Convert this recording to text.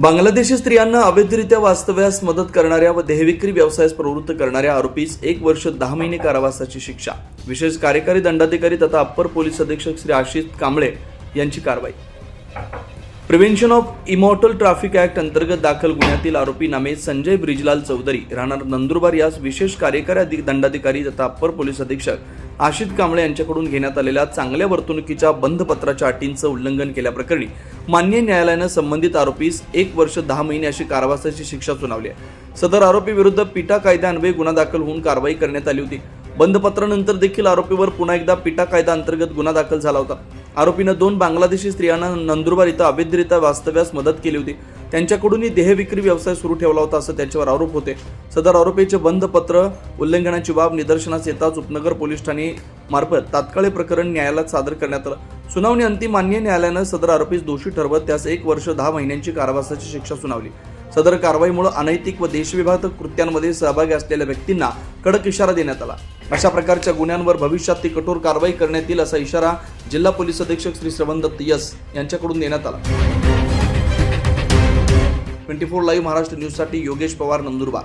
बांगलादेशी स्त्रियांना अवैधरित्या वास्तव्यास मदत करणाऱ्या व देहविक्री व्यवसायास प्रवृत्त करणाऱ्या आरोपीस एक वर्ष दहा महिने कारावासाची शिक्षा. विशेष कार्यकारी दंडाधिकारी तथा अप्पर पोलीस अधीक्षक श्री आशिष कांबळे यांची कारवाई. Prevention of immortal traffic act अंतर्गत दाखल गुन्ह्यातील आरोपी नामे संजय ब्रिजलाल चौधरी राहणार नंदुरबार यास विशेष कार्यकारी अधिक दंडाधिकारी तथा अप्पर पोलीस अधीक्षक आशित कांबळे यांच्याकडून घेण्यात आलेल्या चांगल्या वर्तणुकीच्या बंधपत्राच्या अटींचं उल्लंघन केल्याप्रकरणी मान्य न्यायालयानं संबंधित आरोपीस एक वर्ष दहा महिने अशी कारावासाची शिक्षा सुनावली आहे. सदर आरोपी विरुद्ध पिटा कायद्यान्वये गुन्हा दाखल होऊन कारवाई करण्यात आली होती. बंधपत्रानंतर देखील आरोपीवर पुन्हा एकदा पिटा कायदा अंतर्गत गुन्हा दाखल झाला होता. आरोपीनं दोन बांगलादेशी स्त्रियांना नंदुरबार इथं अवैधरित्या वास्तव्यास मदत केली होती. त्यांच्याकडूनही देहविक्री व्यवसाय सुरू ठेवला होता असं त्यांच्यावर आरोप होते. सदर आरोपीचे बंधपत्र उल्लंघनाची बाब निदर्शनास येताच उपनगर पोलीस ठाणे मार्फत तात्काळ प्रकरण न्यायालयात सादर करण्यात आलं. सुनावणी अंतिम मान्य न्यायालयानं सदर आरोपीस दोषी ठरवत त्यास एक वर्ष दहा महिन्यांची कारावासाची शिक्षा सुनावली. सदर कारवाईमुळे अनैतिक व देशविघातक कृत्यांमध्ये सहभागी असलेल्या व्यक्तींना कडक इशारा देण्यात आला. अशा प्रकारच्या गुन्ह्यांवर भविष्यात ती कठोर कारवाई करण्यात येईल असा इशारा जिल्हा पोलीस अधीक्षक श्री श्रवण दत्त यस यांच्याकडून देण्यात आला. ट्वेंटी फोर लाईव्ह महाराष्ट्र न्यूजसाठी योगेश पवार नंदुरबार.